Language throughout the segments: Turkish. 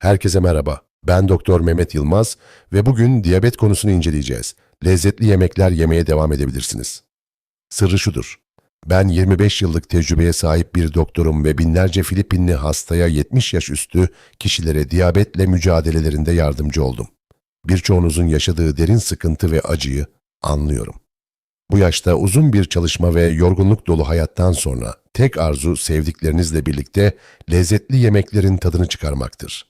Herkese merhaba. Ben Doktor Mehmet Yılmaz ve bugün diyabet konusunu inceleyeceğiz. Lezzetli yemekler yemeye devam edebilirsiniz. Sırrı şudur. Ben 25 yıllık tecrübeye sahip bir doktorum ve binlerce Filipinli hastaya 70 yaş üstü kişilere diyabetle mücadelelerinde yardımcı oldum. Birçoğunuzun yaşadığı derin sıkıntı ve acıyı anlıyorum. Bu yaşta uzun bir çalışma ve yorgunluk dolu hayattan sonra tek arzu sevdiklerinizle birlikte lezzetli yemeklerin tadını çıkarmaktır.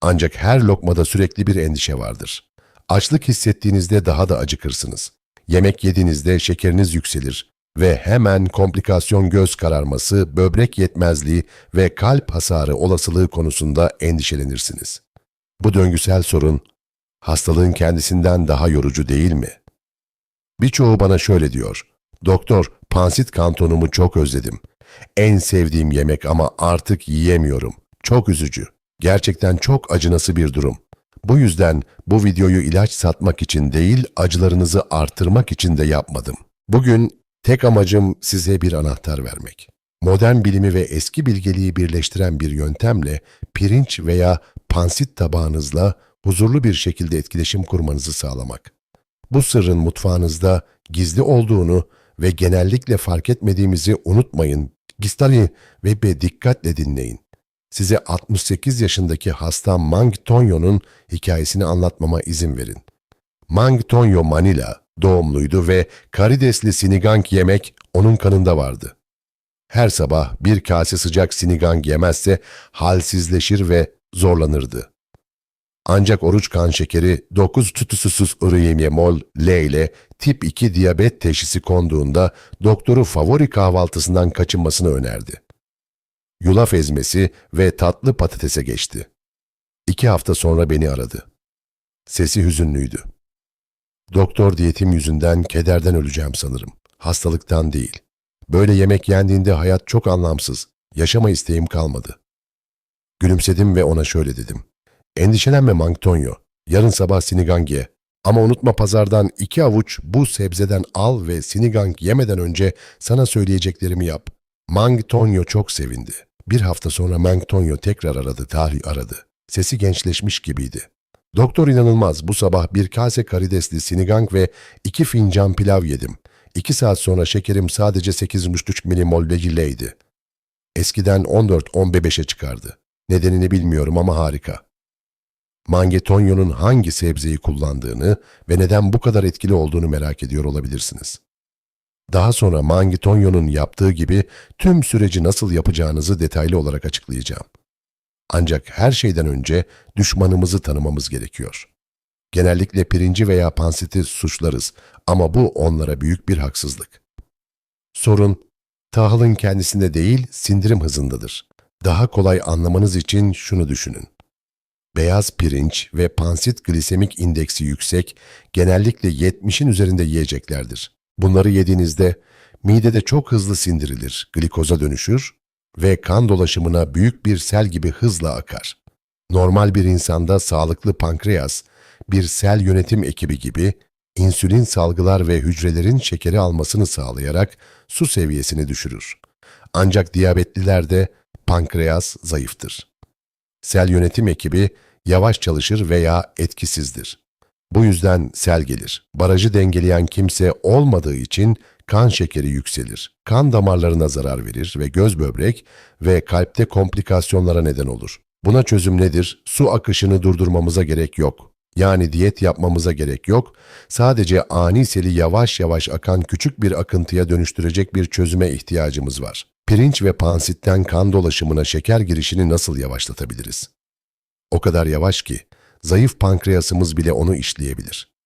Ancak her lokmada sürekli bir endişe vardır. Açlık hissettiğinizde daha da acıkırsınız. Yemek yediğinizde şekeriniz yükselir ve hemen komplikasyon göz kararması, böbrek yetmezliği ve kalp hasarı olasılığı konusunda endişelenirsiniz. Bu döngüsel sorun hastalığın kendisinden daha yorucu değil mi? Birçoğu bana şöyle diyor. Doktor, pansit kantonumu çok özledim. En sevdiğim yemek ama artık yiyemiyorum. Çok üzücü. Gerçekten çok acınası bir durum. Bu yüzden bu videoyu ilaç satmak için değil, acılarınızı artırmak için de yapmadım. Bugün tek amacım size bir anahtar vermek. Modern bilimi ve eski bilgeliği birleştiren bir yöntemle pirinç veya pansit tabağınızla huzurlu bir şekilde etkileşim kurmanızı sağlamak. Bu sırrın mutfağınızda gizli olduğunu ve genellikle fark etmediğimizi unutmayın. Gistali ve dikkatle dinleyin. Size 68 yaşındaki hasta Mang Tonyo'nun hikayesini anlatmama izin verin. Mang Tonyo Manila doğumluydu ve karidesli sinigang yemek onun kanında vardı. Her sabah bir kase sıcak sinigang yemezse halsizleşir ve zorlanırdı. Ancak oruç kan şekeri 9 tutususuz üriyemyemol L ile tip 2 diyabet teşhisi konduğunda doktoru favori kahvaltısından kaçınmasını önerdi. Yulaf ezmesi ve tatlı patatese geçti. İki hafta sonra beni aradı. Sesi hüzünlüydü. Doktor diyetim yüzünden kederden öleceğim sanırım. Hastalıktan değil. Böyle yemek yendiğinde hayat çok anlamsız. Yaşama isteğim kalmadı. Gülümsedim ve ona şöyle dedim. Endişelenme Mangtonyo. Yarın sabah sinigang ye. Ama unutma pazardan iki avuç bu sebzeden al ve sinigang yemeden önce sana söyleyeceklerimi yap. Mang Tonyo çok sevindi. Bir hafta sonra Mang Tonyo tekrar aradı, tarih aradı. Sesi gençleşmiş gibiydi. Doktor inanılmaz, bu sabah bir kase karidesli sinigang ve iki fincan pilav yedim. İki saat sonra şekerim sadece 8,5 milimol begilleydi. Eskiden 14-15'e çıkardı. Nedenini bilmiyorum ama harika. Mangetonyo'nun hangi sebzeyi kullandığını ve neden bu kadar etkili olduğunu merak ediyor olabilirsiniz. Daha sonra Mangetonyo'nun yaptığı gibi tüm süreci nasıl yapacağınızı detaylı olarak açıklayacağım. Ancak her şeyden önce düşmanımızı tanımamız gerekiyor. Genellikle pirinci veya pansiti suçlarız ama bu onlara büyük bir haksızlık. Sorun, tahılın kendisinde değil, sindirim hızındadır. Daha kolay anlamanız için şunu düşünün. Beyaz pirinç ve pansit glisemik indeksi yüksek, genellikle 70'in üzerinde yiyeceklerdir. Bunları yediğinizde midede çok hızlı sindirilir, glikoza dönüşür ve kan dolaşımına büyük bir sel gibi hızla akar. Normal bir insanda sağlıklı pankreas, bir sel yönetim ekibi gibi insülin salgılar ve hücrelerin şekeri almasını sağlayarak su seviyesini düşürür. Ancak diyabetlilerde pankreas zayıftır. Sel yönetim ekibi yavaş çalışır veya etkisizdir. Bu yüzden sel gelir. Barajı dengeleyen kimse olmadığı için kan şekeri yükselir. Kan damarlarına zarar verir ve göz böbrek ve kalpte komplikasyonlara neden olur. Buna çözüm nedir? Su akışını durdurmamıza gerek yok. Yani diyet yapmamıza gerek yok. Sadece ani seli yavaş yavaş akan küçük bir akıntıya dönüştürecek bir çözüme ihtiyacımız var. Pirinç ve pansitten kan dolaşımına şeker girişini nasıl yavaşlatabiliriz? O kadar yavaş ki zayıf pankreasımız bile onu işleyebilir.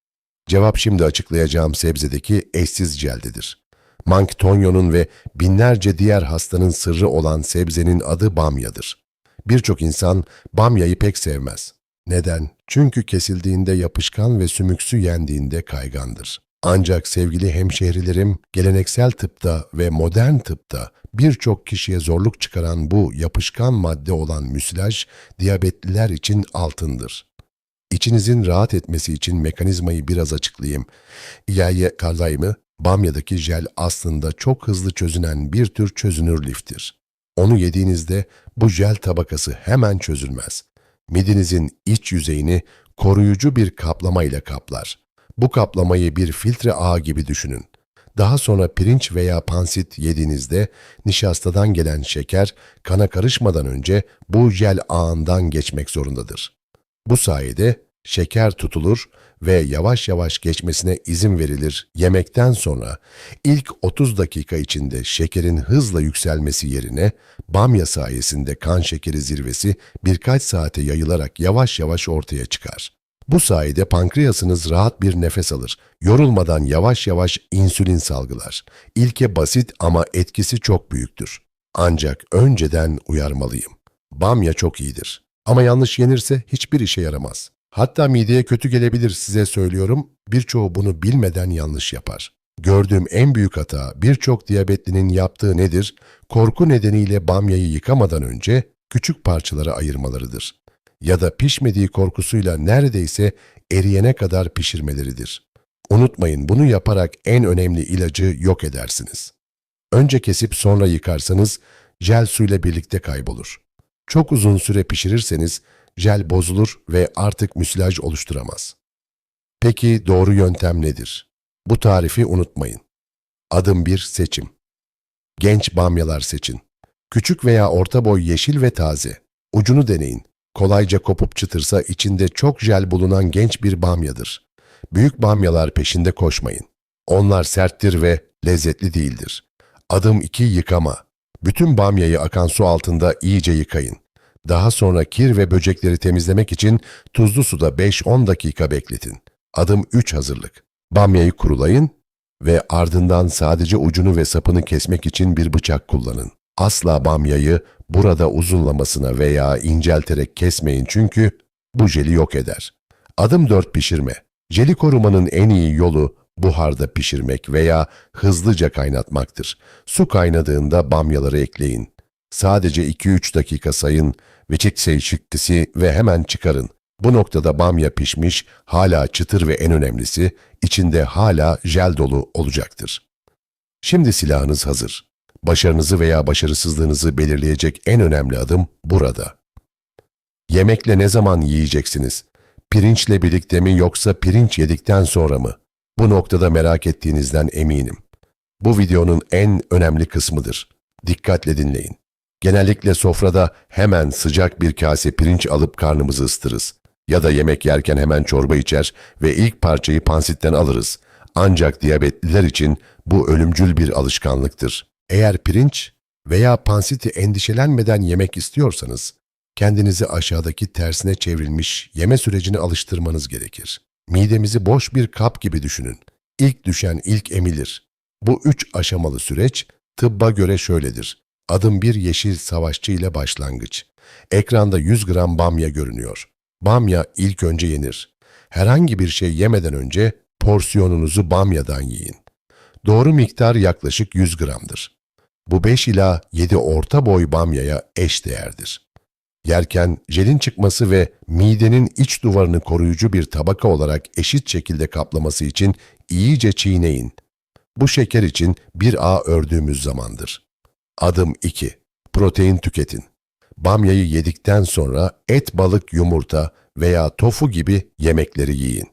Cevap şimdi açıklayacağım sebzedeki eşsiz celdedir. Manktonyonun ve binlerce diğer hastanın sırrı olan sebzenin adı bamyadır. Birçok insan bamyayı pek sevmez. Neden? Çünkü kesildiğinde yapışkan ve sümüksü yendiğinde kaygandır. Ancak sevgili hemşehrilerim, geleneksel tıpta ve modern tıpta birçok kişiye zorluk çıkaran bu yapışkan madde olan müsilaj, diyabetliler için altındır. İçinizin rahat etmesi için mekanizmayı biraz açıklayayım. İyaye karlayımı, bamyadaki jel aslında çok hızlı çözünen bir tür çözünür liftir. Onu yediğinizde bu jel tabakası hemen çözülmez. Midinizin iç yüzeyini koruyucu bir kaplama ile kaplar. Bu kaplamayı bir filtre ağı gibi düşünün. Daha sonra pirinç veya pansit yediğinizde nişastadan gelen şeker kana karışmadan önce bu jel ağından geçmek zorundadır. Bu sayede şeker tutulur ve yavaş yavaş geçmesine izin verilir. Yemekten sonra ilk 30 dakika içinde şekerin hızla yükselmesi yerine bamya sayesinde kan şekeri zirvesi birkaç saate yayılarak yavaş yavaş ortaya çıkar. Bu sayede pankreasınız rahat bir nefes alır. Yorulmadan yavaş yavaş insülin salgılar. İlke basit ama etkisi çok büyüktür. Ancak önceden uyarmalıyım. Bamya çok iyidir. Ama yanlış yenirse hiçbir işe yaramaz. Hatta mideye kötü gelebilir size söylüyorum. Birçoğu bunu bilmeden yanlış yapar. Gördüğüm en büyük hata birçok diyabetlinin yaptığı nedir? Korku nedeniyle bamyayı yıkamadan önce küçük parçalara ayırmalarıdır. Ya da pişmediği korkusuyla neredeyse eriyene kadar pişirmeleridir. Unutmayın bunu yaparak en önemli ilacı yok edersiniz. Önce kesip sonra yıkarsanız jel suyla birlikte kaybolur. Çok uzun süre pişirirseniz jel bozulur ve artık müsilaj oluşturamaz. Peki doğru yöntem nedir? Bu tarifi unutmayın. Adım 1 seçim. Genç bamyalar seçin. Küçük veya orta boy yeşil ve taze. Ucunu deneyin. Kolayca kopup çıtırsa içinde çok jel bulunan genç bir bamyadır. Büyük bamyalar peşinde koşmayın. Onlar serttir ve lezzetli değildir. Adım 2 yıkama. Bütün bamyayı akan su altında iyice yıkayın. Daha sonra kir ve böcekleri temizlemek için tuzlu suda 5-10 dakika bekletin. Adım 3 hazırlık. Bamyayı kurulayın ve ardından sadece ucunu ve sapını kesmek için bir bıçak kullanın. Asla bamyayı burada uzunlamasına veya incelterek kesmeyin çünkü bu jeli yok eder. Adım 4 pişirme. Jeli korumanın en iyi yolu buharda pişirmek veya hızlıca kaynatmaktır. Su kaynadığında bamyaları ekleyin. Sadece 2-3 dakika sayın ve çiksey çıktısı ve hemen çıkarın. Bu noktada bamya pişmiş, hala çıtır ve en önemlisi içinde hala jel dolu olacaktır. Şimdi silahınız hazır. Başarınızı veya başarısızlığınızı belirleyecek en önemli adım burada. Yemekle ne zaman yiyeceksiniz? Pirinçle birlikte mi yoksa pirinç yedikten sonra mı? Bu noktada merak ettiğinizden eminim. Bu videonun en önemli kısmıdır. Dikkatle dinleyin. Genellikle sofrada hemen sıcak bir kase pirinç alıp karnımızı ısıtırız. Ya da yemek yerken hemen çorba içer ve ilk parçayı pansitten alırız. Ancak diyabetliler için bu ölümcül bir alışkanlıktır. Eğer pirinç veya pansiti endişelenmeden yemek istiyorsanız, kendinizi aşağıdaki tersine çevrilmiş yeme sürecine alıştırmanız gerekir. Midemizi boş bir kap gibi düşünün. İlk düşen ilk emilir. Bu üç aşamalı süreç tıbba göre şöyledir. Adım bir yeşil savaşçı ile başlangıç. Ekranda 100 gram bamya görünüyor. Bamya ilk önce yenir. Herhangi bir şey yemeden önce porsiyonunuzu bamyadan yiyin. Doğru miktar yaklaşık 100 gramdır. Bu 5 ila 7 orta boy bamyaya eş değerdir. Yerken jelin çıkması ve midenin iç duvarını koruyucu bir tabaka olarak eşit şekilde kaplaması için iyice çiğneyin. Bu şeker için bir ağ ördüğümüz zamandır. Adım 2. Protein tüketin. Bamyayı yedikten sonra et, balık, yumurta veya tofu gibi yemekleri yiyin.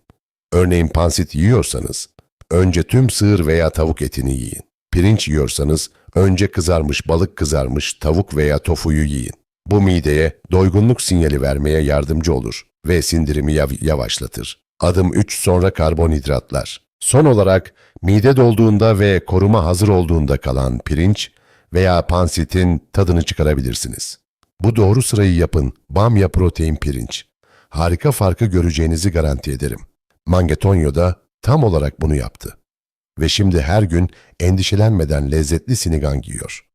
Örneğin pansit yiyorsanız, önce tüm sığır veya tavuk etini yiyin. Pirinç yiyorsanız, önce kızarmış balık kızarmış tavuk veya tofuyu yiyin. Bu mideye doygunluk sinyali vermeye yardımcı olur ve sindirimi yav- yavaşlatır. Adım 3 sonra karbonhidratlar. Son olarak mide dolduğunda ve koruma hazır olduğunda kalan pirinç veya pansitin tadını çıkarabilirsiniz. Bu doğru sırayı yapın. Bamya protein pirinç. Harika farkı göreceğinizi garanti ederim. Mangetonyo da tam olarak bunu yaptı. Ve şimdi her gün endişelenmeden lezzetli sinigan giyiyor.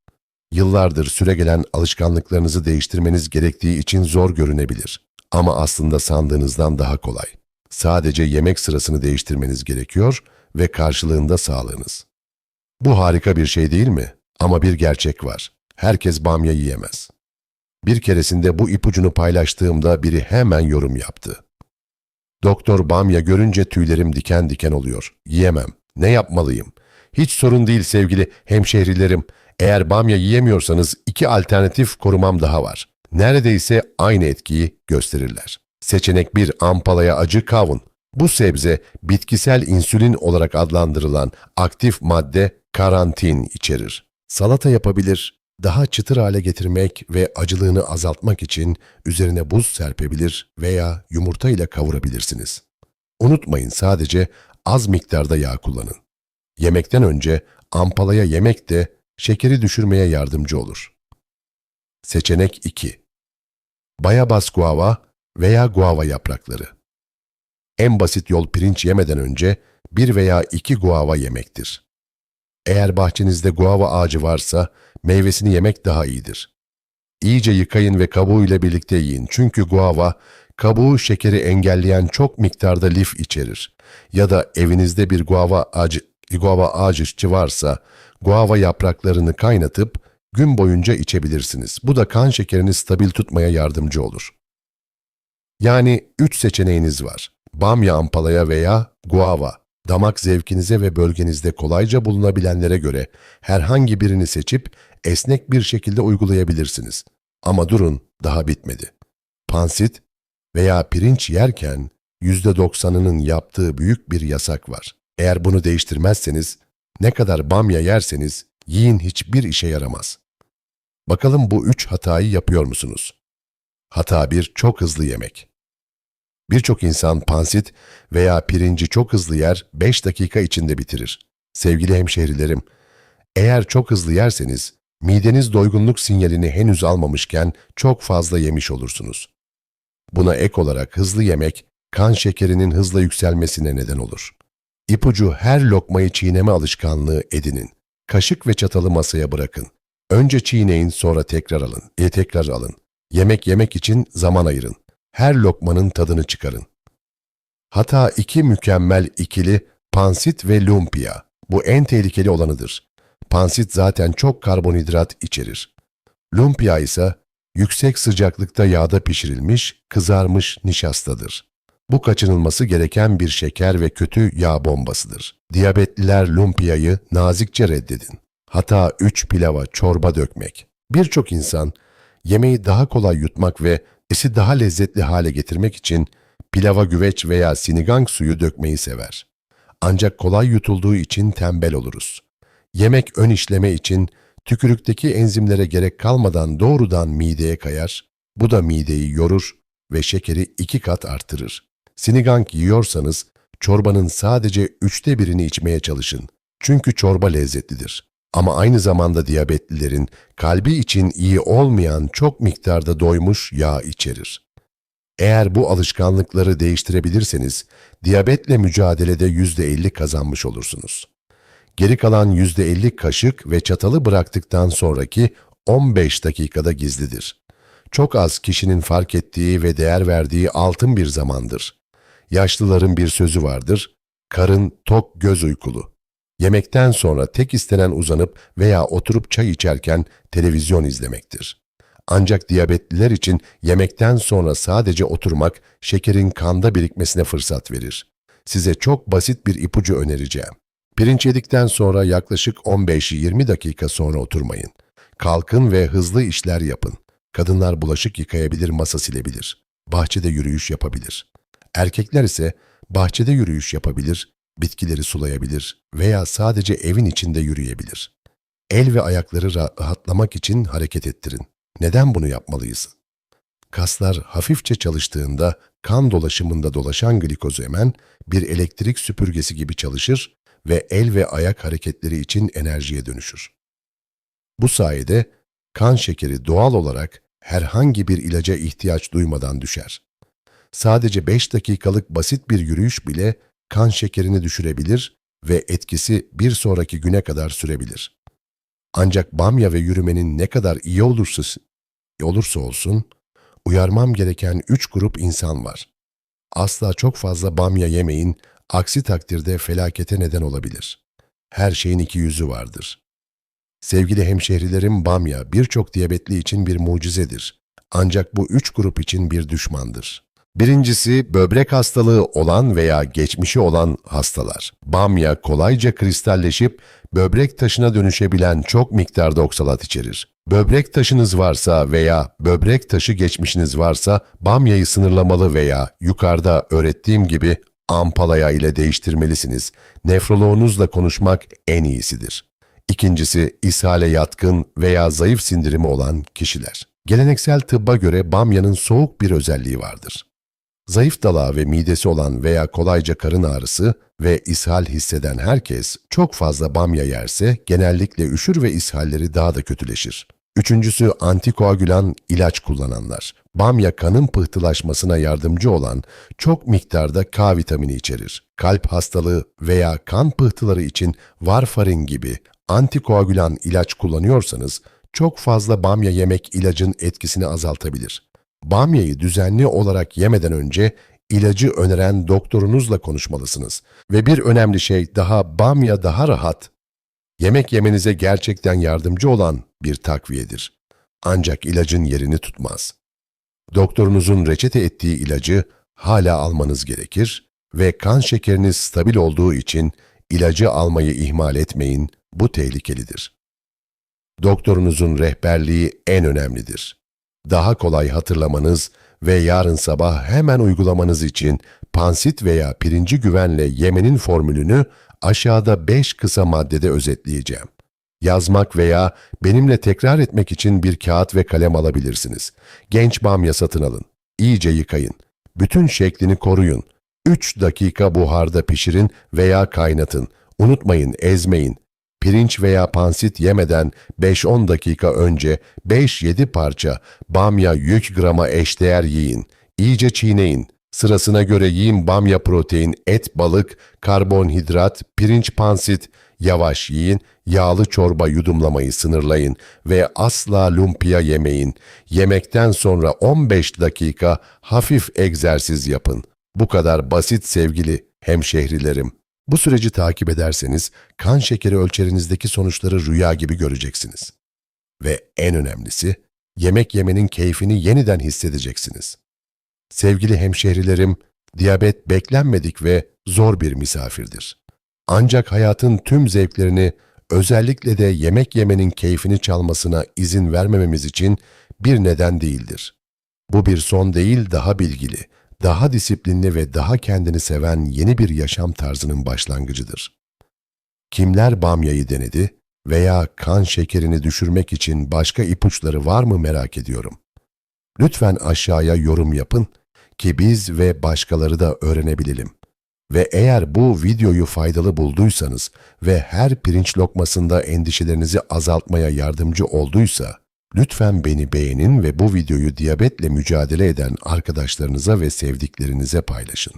Yıllardır süregelen alışkanlıklarınızı değiştirmeniz gerektiği için zor görünebilir. Ama aslında sandığınızdan daha kolay. Sadece yemek sırasını değiştirmeniz gerekiyor ve karşılığında sağlığınız. Bu harika bir şey değil mi? Ama bir gerçek var. Herkes bamya yiyemez. Bir keresinde bu ipucunu paylaştığımda biri hemen yorum yaptı. Doktor bamya görünce tüylerim diken diken oluyor. Yiyemem. Ne yapmalıyım? Hiç sorun değil sevgili hemşehrilerim. Eğer bamya yiyemiyorsanız iki alternatif korumam daha var. neredeyse aynı etkiyi gösterirler. Seçenek 1 ampalaya acı kavun. Bu sebze bitkisel insülin olarak adlandırılan aktif madde karantin içerir. Salata yapabilir, daha çıtır hale getirmek ve acılığını azaltmak için üzerine buz serpebilir veya yumurta ile kavurabilirsiniz. Unutmayın sadece az miktarda yağ kullanın. Yemekten önce ampalaya yemek de şekeri düşürmeye yardımcı olur. Seçenek 2. Bayabas guava veya guava yaprakları. En basit yol pirinç yemeden önce bir veya iki guava yemektir. Eğer bahçenizde guava ağacı varsa meyvesini yemek daha iyidir. İyice yıkayın ve kabuğuyla birlikte yiyin çünkü guava kabuğu şekeri engelleyen çok miktarda lif içerir. Ya da evinizde bir guava ağacı, guava ağacı varsa guava yapraklarını kaynatıp gün boyunca içebilirsiniz. Bu da kan şekerini stabil tutmaya yardımcı olur. Yani üç seçeneğiniz var. Bamya ampalaya veya guava. Damak zevkinize ve bölgenizde kolayca bulunabilenlere göre herhangi birini seçip esnek bir şekilde uygulayabilirsiniz. Ama durun, daha bitmedi. Pansit veya pirinç yerken %90'ının yaptığı büyük bir yasak var. Eğer bunu değiştirmezseniz, ne kadar bamya yerseniz yiyin hiçbir işe yaramaz. Bakalım bu üç hatayı yapıyor musunuz? Hata 1. Çok hızlı yemek. Birçok insan pansit veya pirinci çok hızlı yer, 5 dakika içinde bitirir. Sevgili hemşehrilerim, eğer çok hızlı yerseniz, mideniz doygunluk sinyalini henüz almamışken çok fazla yemiş olursunuz. Buna ek olarak hızlı yemek, kan şekerinin hızla yükselmesine neden olur. İpucu her lokmayı çiğneme alışkanlığı edinin. Kaşık ve çatalı masaya bırakın. Önce çiğneyin sonra tekrar alın. E tekrar alın. Yemek yemek için zaman ayırın. Her lokmanın tadını çıkarın. Hata iki mükemmel ikili pansit ve lumpia. Bu en tehlikeli olanıdır. Pansit zaten çok karbonhidrat içerir. Lumpia ise yüksek sıcaklıkta yağda pişirilmiş, kızarmış nişastadır. Bu kaçınılması gereken bir şeker ve kötü yağ bombasıdır. Diyabetliler lumpiayı nazikçe reddedin. Hata 3 pilava çorba dökmek. Birçok insan yemeği daha kolay yutmak ve esi daha lezzetli hale getirmek için pilava güveç veya sinigang suyu dökmeyi sever. Ancak kolay yutulduğu için tembel oluruz. Yemek ön işleme için tükürükteki enzimlere gerek kalmadan doğrudan mideye kayar, bu da mideyi yorur ve şekeri iki kat artırır. Sinigang yiyorsanız çorbanın sadece üçte birini içmeye çalışın. Çünkü çorba lezzetlidir. Ama aynı zamanda diyabetlilerin kalbi için iyi olmayan çok miktarda doymuş yağ içerir. Eğer bu alışkanlıkları değiştirebilirseniz, diyabetle mücadelede %50 kazanmış olursunuz. Geri kalan %50 kaşık ve çatalı bıraktıktan sonraki 15 dakikada gizlidir. Çok az kişinin fark ettiği ve değer verdiği altın bir zamandır. Yaşlıların bir sözü vardır, karın tok göz uykulu. Yemekten sonra tek istenen uzanıp veya oturup çay içerken televizyon izlemektir. Ancak diyabetliler için yemekten sonra sadece oturmak şekerin kanda birikmesine fırsat verir. Size çok basit bir ipucu önereceğim. Pirinç yedikten sonra yaklaşık 15-20 dakika sonra oturmayın. Kalkın ve hızlı işler yapın. Kadınlar bulaşık yıkayabilir, masa silebilir. Bahçede yürüyüş yapabilir. Erkekler ise bahçede yürüyüş yapabilir, bitkileri sulayabilir veya sadece evin içinde yürüyebilir. El ve ayakları rahatlamak için hareket ettirin. Neden bunu yapmalıyız? Kaslar hafifçe çalıştığında kan dolaşımında dolaşan glikozu emen bir elektrik süpürgesi gibi çalışır ve el ve ayak hareketleri için enerjiye dönüşür. Bu sayede kan şekeri doğal olarak herhangi bir ilaca ihtiyaç duymadan düşer. Sadece 5 dakikalık basit bir yürüyüş bile kan şekerini düşürebilir ve etkisi bir sonraki güne kadar sürebilir. Ancak bamya ve yürümenin ne kadar iyi olursa, olursa olsun, uyarmam gereken üç grup insan var. Asla çok fazla bamya yemeyin, aksi takdirde felakete neden olabilir. Her şeyin iki yüzü vardır. Sevgili hemşehrilerim bamya birçok diyabetli için bir mucizedir. Ancak bu üç grup için bir düşmandır. Birincisi böbrek hastalığı olan veya geçmişi olan hastalar. Bamya kolayca kristalleşip böbrek taşına dönüşebilen çok miktarda oksalat içerir. Böbrek taşınız varsa veya böbrek taşı geçmişiniz varsa bamyayı sınırlamalı veya yukarıda öğrettiğim gibi ampalaya ile değiştirmelisiniz. Nefroloğunuzla konuşmak en iyisidir. İkincisi ishale yatkın veya zayıf sindirimi olan kişiler. Geleneksel tıbba göre bamyanın soğuk bir özelliği vardır. Zayıf dalağı ve midesi olan veya kolayca karın ağrısı ve ishal hisseden herkes çok fazla bamya yerse genellikle üşür ve ishalleri daha da kötüleşir. Üçüncüsü antikoagülan ilaç kullananlar. Bamya kanın pıhtılaşmasına yardımcı olan çok miktarda K vitamini içerir. Kalp hastalığı veya kan pıhtıları için varfarin gibi antikoagülan ilaç kullanıyorsanız çok fazla bamya yemek ilacın etkisini azaltabilir. Bamyayı düzenli olarak yemeden önce ilacı öneren doktorunuzla konuşmalısınız. Ve bir önemli şey daha bamya daha rahat. Yemek yemenize gerçekten yardımcı olan bir takviyedir. Ancak ilacın yerini tutmaz. Doktorunuzun reçete ettiği ilacı hala almanız gerekir ve kan şekeriniz stabil olduğu için ilacı almayı ihmal etmeyin, bu tehlikelidir. Doktorunuzun rehberliği en önemlidir. Daha kolay hatırlamanız ve yarın sabah hemen uygulamanız için pansit veya pirinci güvenle yemenin formülünü aşağıda 5 kısa maddede özetleyeceğim. Yazmak veya benimle tekrar etmek için bir kağıt ve kalem alabilirsiniz. Genç bamya satın alın. İyice yıkayın. Bütün şeklini koruyun. 3 dakika buharda pişirin veya kaynatın. Unutmayın ezmeyin. Pirinç veya pansit yemeden 5-10 dakika önce 5-7 parça bamya yük grama eşdeğer yiyin. İyice çiğneyin. Sırasına göre yiyin bamya protein, et, balık, karbonhidrat, pirinç pansit, yavaş yiyin, yağlı çorba yudumlamayı sınırlayın ve asla lumpia yemeyin. Yemekten sonra 15 dakika hafif egzersiz yapın. Bu kadar basit sevgili hemşehrilerim. Bu süreci takip ederseniz kan şekeri ölçerinizdeki sonuçları rüya gibi göreceksiniz. Ve en önemlisi, yemek yemenin keyfini yeniden hissedeceksiniz. Sevgili hemşehrilerim, diyabet beklenmedik ve zor bir misafirdir. Ancak hayatın tüm zevklerini, özellikle de yemek yemenin keyfini çalmasına izin vermememiz için bir neden değildir. Bu bir son değil, daha bilgili, daha disiplinli ve daha kendini seven yeni bir yaşam tarzının başlangıcıdır. Kimler bamyayı denedi veya kan şekerini düşürmek için başka ipuçları var mı merak ediyorum. Lütfen aşağıya yorum yapın ki biz ve başkaları da öğrenebilelim. Ve eğer bu videoyu faydalı bulduysanız ve her pirinç lokmasında endişelerinizi azaltmaya yardımcı olduysa, lütfen beni beğenin ve bu videoyu diyabetle mücadele eden arkadaşlarınıza ve sevdiklerinize paylaşın.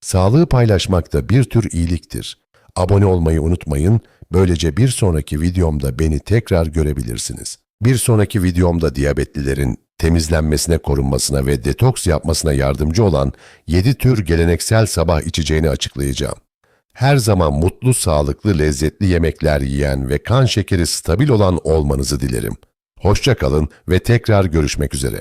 Sağlığı paylaşmak da bir tür iyiliktir. Abone olmayı unutmayın, böylece bir sonraki videomda beni tekrar görebilirsiniz. Bir sonraki videomda diyabetlilerin temizlenmesine, korunmasına ve detoks yapmasına yardımcı olan 7 tür geleneksel sabah içeceğini açıklayacağım. Her zaman mutlu, sağlıklı, lezzetli yemekler yiyen ve kan şekeri stabil olan olmanızı dilerim. Hoşça kalın ve tekrar görüşmek üzere.